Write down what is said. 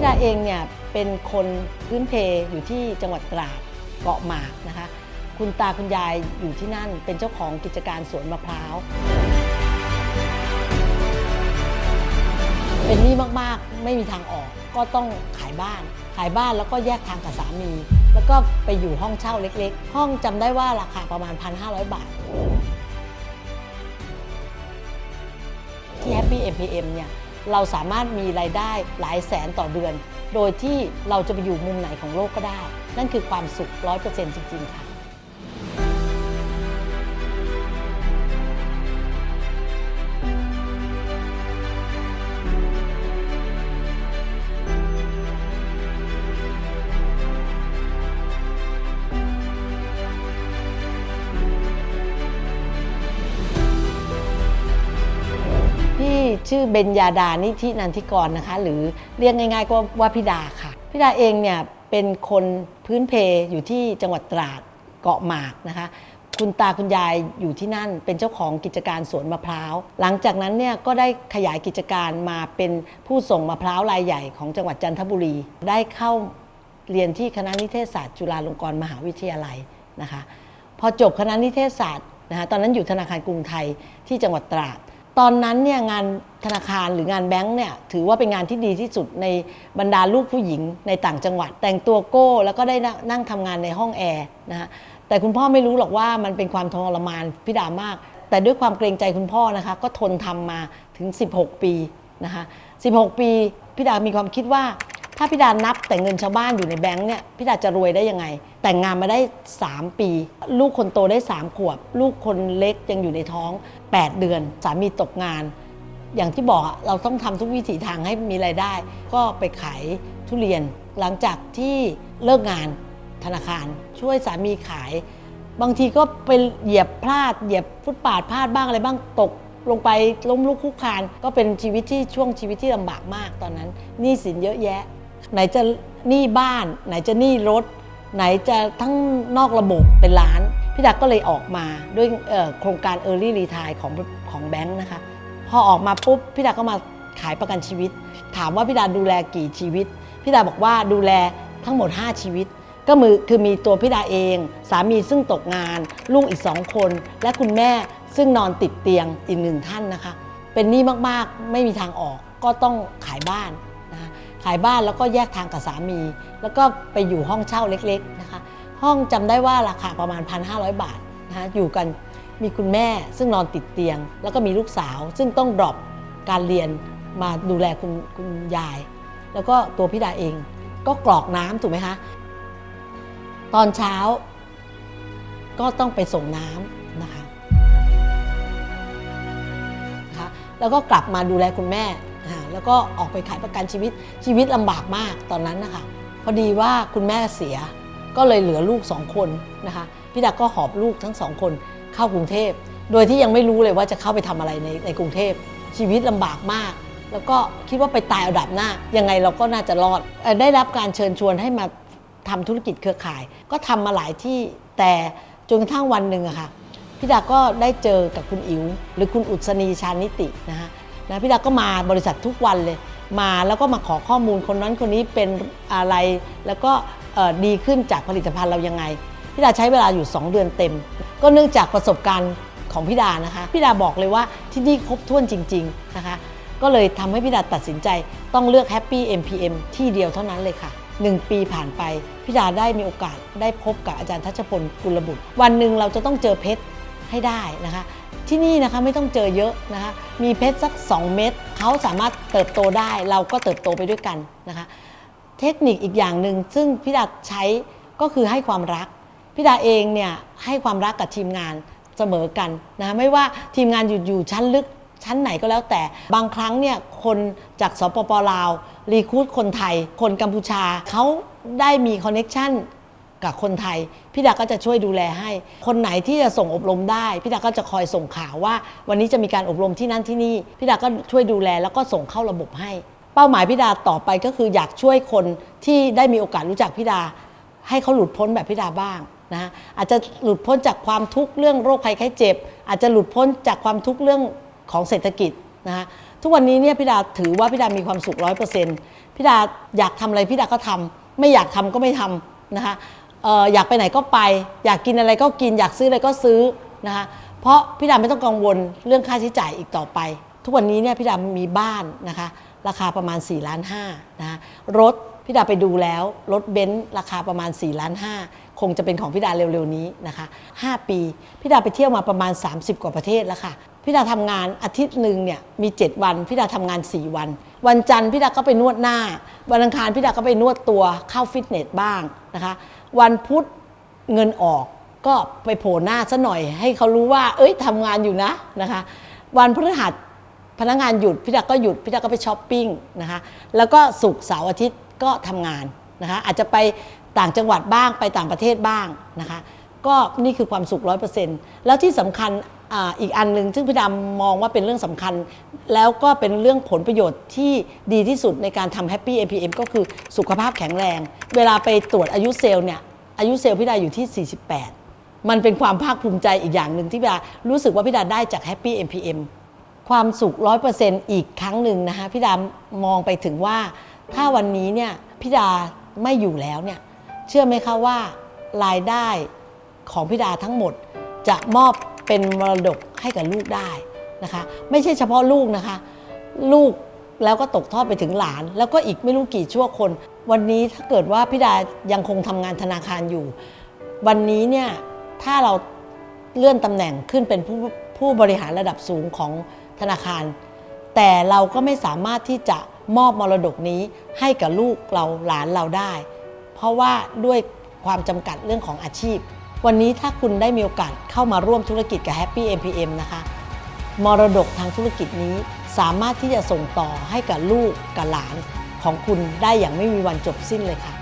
พี่ดาเองเนี่ยเป็นคนพื้นเพอยู่ที่จังหวัดตราดเกาะหมากนะคะ คุณตาคุณยายอยู่ที่นั่นเป็นเจ้าของกิจการสวนมะพร้าว เป็นหนี้มากๆ ไม่มีทางออกก็ต้องขายบ้าน ขายบ้านแล้วก็แยกทางกับสามี แล้วก็ไปอยู่ห้องเช่าเล็กๆ ห้องจำได้ว่าราคาประมาณ 1,500 บาท ที่ Happy MPM เนี่ย เราสามารถมีรายได้หลายแสนต่อเดือน โดยที่เราจะไปอยู่มุมไหนของโลกก็ได้ นั่นคือความสุข 100%จริง ๆ ค่ะ ชื่อเบญญาดานิธินันทิกรนะคะ หรือเรียกง่ายๆก็ว่าพี่ดาค่ะพี่ดาเองเนี่ยเป็นคนพื้นเพอยู่ที่จังหวัดตราดเกาะหมากนะคะ คุณตาคุณยายอยู่ที่นั่นเป็นเจ้าของกิจการสวนมะพร้าว หลังจากนั้นเนี่ยก็ได้ขยายกิจการมาเป็นผู้ส่งมะพร้าวรายใหญ่ของจังหวัดจันทบุรี ได้เข้าเรียนที่คณะนิเทศศาสตร์จุฬาลงกรณ์มหาวิทยาลัยนะคะ พอจบคณะนิเทศศาสตร์นะคะตอนนั้นอยู่ธนาคารกรุงไทยที่จังหวัดตราด ตอนนั้นเนี่ยงานธนาคารหรืองานแบงค์เนี่ยถือว่าเป็นงานที่ดีที่สุดในบรรดาลูกผู้หญิงในต่างจังหวัด แต่งตัวโก้แล้วก็ได้นั่งนั่งทำงานในห้องแอร์นะฮะแต่คุณพ่อไม่รู้หรอกว่ามันเป็นความทรมานพิดามาก แต่ด้วยความเกรงใจคุณพ่อนะคะ ก็ทนทำมาถึง 16 ปีนะคะ16 ปีพิดามีความคิดว่า ถ้าพี่ดานับแต่เงินชาวบ้านอยู่ในแบงค์เนี่ยพี่ดาจะรวยได้ยังไง แต่งงานมาได้ 3 ปี ลูกคนโตได้ 3 ขวบ ลูกคนเล็กยังอยู่ในท้อง 8 เดือน สามีตกงาน อย่างที่บอกเราต้องทำทุกวิถีทางให้มีไรายได้ ก็ไปขายทุเรียน หลังจากที่เลิกงานธนาคาร ช่วยสามีขาย บางทีก็ไปเหยียบพลาดเหยียบฟุตปาดพลาดบ้างอะไรบ้างตกลงไปล้มลุกคลุกคลานก็เป็นชีวิตที่ช่วงชีวิตที่ลำบากมากตอนนั้นหนี้สินเยอะแยะ ไหนจะหนี้บ้าน ไหนจะหนี้รถ ไหนจะทั้งนอกระบบเป็นล้าน พี่ดาก็เลยออกมาด้วยโครงการ Early Retire ของของแบงค์นะคะ พอออกมาปุ๊บพี่ดาก็มาขายประกันชีวิต ถามว่าพี่ดาดูแลกี่ชีวิต พี่ดาบอกว่าดูแลทั้งหมด 5 ชีวิต ก็มือคือมีตัวพี่ดาเอง สามีซึ่งตกงาน ลูกอีกสองคน และคุณแม่ซึ่งนอนติดเตียงอีกหนึ่งท่านนะคะ เป็นหนี้มากๆ ไม่มีทางออกก็ต้องขายบ้าน ขายบ้านแล้วก็แยกทางกับสามี แล้วก็ไปอยู่ห้องเช่าเล็กๆนะคะ ห้องจำได้ว่าราคาประมาณ 1,500 บาทนะคะอยู่กันมีคุณแม่ซึ่งนอนติดเตียง แล้วก็มีลูกสาว ซึ่งต้องดรอปการเรียนมาดูแลคุณคุณยาย แล้วก็ตัวพี่ดาเองก็กรอกน้ำถูกไหมคะ ตอนเช้าก็ต้องไปส่งน้ำนะคะนะคะแล้วก็กลับมาดูแลคุณแม่ แล้วก็ออกไปขายประกันชีวิตชีวิตลำบากมากตอนนั้นนะคะพอดีว่าคุณแม่เสียก็เลยเหลือลูกสองคนนะคะพี่ดาก็หอบลูกทั้งสองคนเข้ากรุงเทพ โดยที่ยังไม่รู้เลยว่าจะเข้าไปทำอะไรในในกรุงเทพ ชีวิตลำบากมาก แล้วก็คิดว่าไปตายเอาดับหน้า ยังไงเราก็น่าจะรอด ได้รับการเชิญชวนให้มาทำธุรกิจเครือข่าย ก็ทำมาหลายที่แต่จนกระทั่งวันหนึ่งอะค่ะพี่ดาก็ได้เจอกับคุณอิ๋วหรือคุณอุศนีชานิตินะคะ นะพี่ดาก็มาบริษัททุกวันเลย มาแล้วก็มาขอข้อมูลคนนั้นคนนี้เป็นอะไร แล้วก็ดีขึ้นจากผลิตภัณฑ์เรายังไงพี่ดาใช้เวลาอยู่ 2 เดือนเต็ม ก็เนื่องจากประสบการณ์ของพี่ดานะคะพี่ดาบอกเลยว่าที่นี่ครบถ้วนจริง ๆนะคะ ก็เลยทำให้พี่ดาตัดสินใจต้องเลือก Happy MPM ที่เดียวเท่านั้นเลยค่ะ1ปีผ่านไปพี่ดาได้มีโอกาสได้พบกับอาจารย์ทัชพลกุลบุตร วันหนึ่งเราจะต้องเจอเพชรให้ได้นะคะ ที่นี่นะคะไม่ต้องเจอเยอะนะคะมีเพชรสัก 2 เม็ดเขาสามารถเติบโตได้เราก็เติบโตไปด้วยกันนะคะเทคนิคอีกอย่างหนึ่งซึ่งพี่ดาใช้ก็คือให้ความรักพี่ดาเองเนี่ยให้ความรักกับทีมงานเสมอกันนะะไม่ว่าทีมงานอยู่อยู่ชั้นลึกชั้นไหนก็แล้วแต่บางครั้งเนี่ยคนจากสปปลาว รีคูดคนไทย คนกัมพูชาเขาได้มีคอนเน็ชัน กับคนไทย พี่ดาก็จะช่วยดูแลให้ คนไหนที่จะส่งอบรมได้ พี่ดาก็จะคอยส่งข่าวว่า วันนี้จะมีการอบรมที่นั่นที่นี่ พี่ดาก็ช่วยดูแลแล้วก็ส่งเข้าระบบให้ เป้าหมายพี่ดาต่อไปก็คืออยากช่วยคนที่ได้มีโอกาสรู้จักพี่ดา ให้เขาหลุดพ้นแบบพี่ดาบ้างนะอาจจะหลุดพ้นจากความทุกข์เรื่องโรคภัยไข้เจ็บ อาจจะหลุดพ้นจากความทุกข์เรื่องของเศรษฐกิจนะคะทุกวันนี้เนี่ยพี่ดาถือว่าพี่ดามีความสุขร้อยเปอร์เซ็นต์พี่ดาอยากทำอะไรพี่ดาก็ทำไม่อยากทำก็ไม่ทำนะคะ อยากไปไหนก็ไป อยากกินอะไรก็กิน อยากซื้ออะไรก็ซื้อนะคะเพราะพี่ดาไม่ต้องกังวลเรื่องค่าใช้จ่ายอีกต่อไป ทุกวันนี้เนี่ยพี่ดามีบ้านนะคะ ราคาประมาณ4ล้านห้านะคะรถพี่ดาไปดูแล้วรถเบนซ์ราคาประมาณ4ล้านห้าคงจะเป็นของพี่ดาเร็วๆนี้นะคะ5ปีพี่ดาไปเที่ยวมาประมาณ 30 กว่าประเทศแล้วค่ะพี่ดาทำงานอาทิตย์หนึ่งเนี่ยมี 7 วันพี่ดาทำงาน 4 วัน วันจันทร์พี่ดาก็ไปนวดหน้า วันอังคารพี่ดาก็ไปนวดตัวเข้าฟิตเนสบ้างนะคะ วันพุธเงินออกก็ไปโผล่หน้าซะหน่อย ให้เขารู้ว่า เอ้ยทำงานอยู่นะนะคะ วันพฤหัสพนักงานหยุดพี่ดาก็หยุดพี่ดาก็ไปช้อปปิ้งนะคะ แล้วก็ศุกร์เสาร์อาทิตย์ก็ทำงานนะคะ อาจจะไปต่างจังหวัดบ้างไปต่างประเทศบ้างนะคะ ก็นี่คือความสุขร้อยเปอร์เซ็นต์แล้วที่สำคัญ อีกอันหนึ่งซึ่งพี่ดามองว่าเป็นเรื่องสำคัญ แล้วก็เป็นเรื่องผลประโยชน์ที่ดีที่สุดในการทำแฮปปี้ APM ก็คือสุขภาพแข็งแรง เวลาไปตรวจอายุเซลล์เนี่ยอายุเซลล์พี่ดาอยู่ที่ 48 มันเป็นความภาคภูมิใจอีกอย่างหนึ่งที่พี่ดารู้สึกว่าพี่ดาได้จากแฮปปี้ MPM ความสุขร้อยเปอร์เซ็นต์อีกครั้งหนึ่งนะคะพี่ดามองไปถึงว่าถ้าวันนี้เนี่ยพี่ดาไม่อยู่แล้วเนี่ยเชื่อไหมคะว่ารายได้ของพี่ดาทั้งหมดจะมอบ เป็นมรดกให้กับลูกได้นะคะ ไม่ใช่เฉพาะลูกนะคะ ลูกแล้วก็ตกทอดไปถึงหลาน แล้วก็อีกไม่รู้กี่ชั่วคน วันนี้ถ้าเกิดว่าพี่ดายังคงทำงานธนาคารอยู่ วันนี้เนี่ยถ้าเราเลื่อนตำแหน่งขึ้นเป็นผู้ผู้บริหารระดับสูงของธนาคาร แต่เราก็ไม่สามารถที่จะมอบมรดกนี้ให้กับลูกเราหลานเราได้ เพราะว่าด้วยความจำกัดเรื่องของอาชีพ วันนี้ถ้าคุณได้มีโอกาสเข้ามาร่วมธุรกิจกับ Happy MPM นะคะ มรดกทางธุรกิจนี้สามารถที่จะส่งต่อให้กับลูกกับหลานของคุณได้อย่างไม่มีวันจบสิ้นเลยค่ะ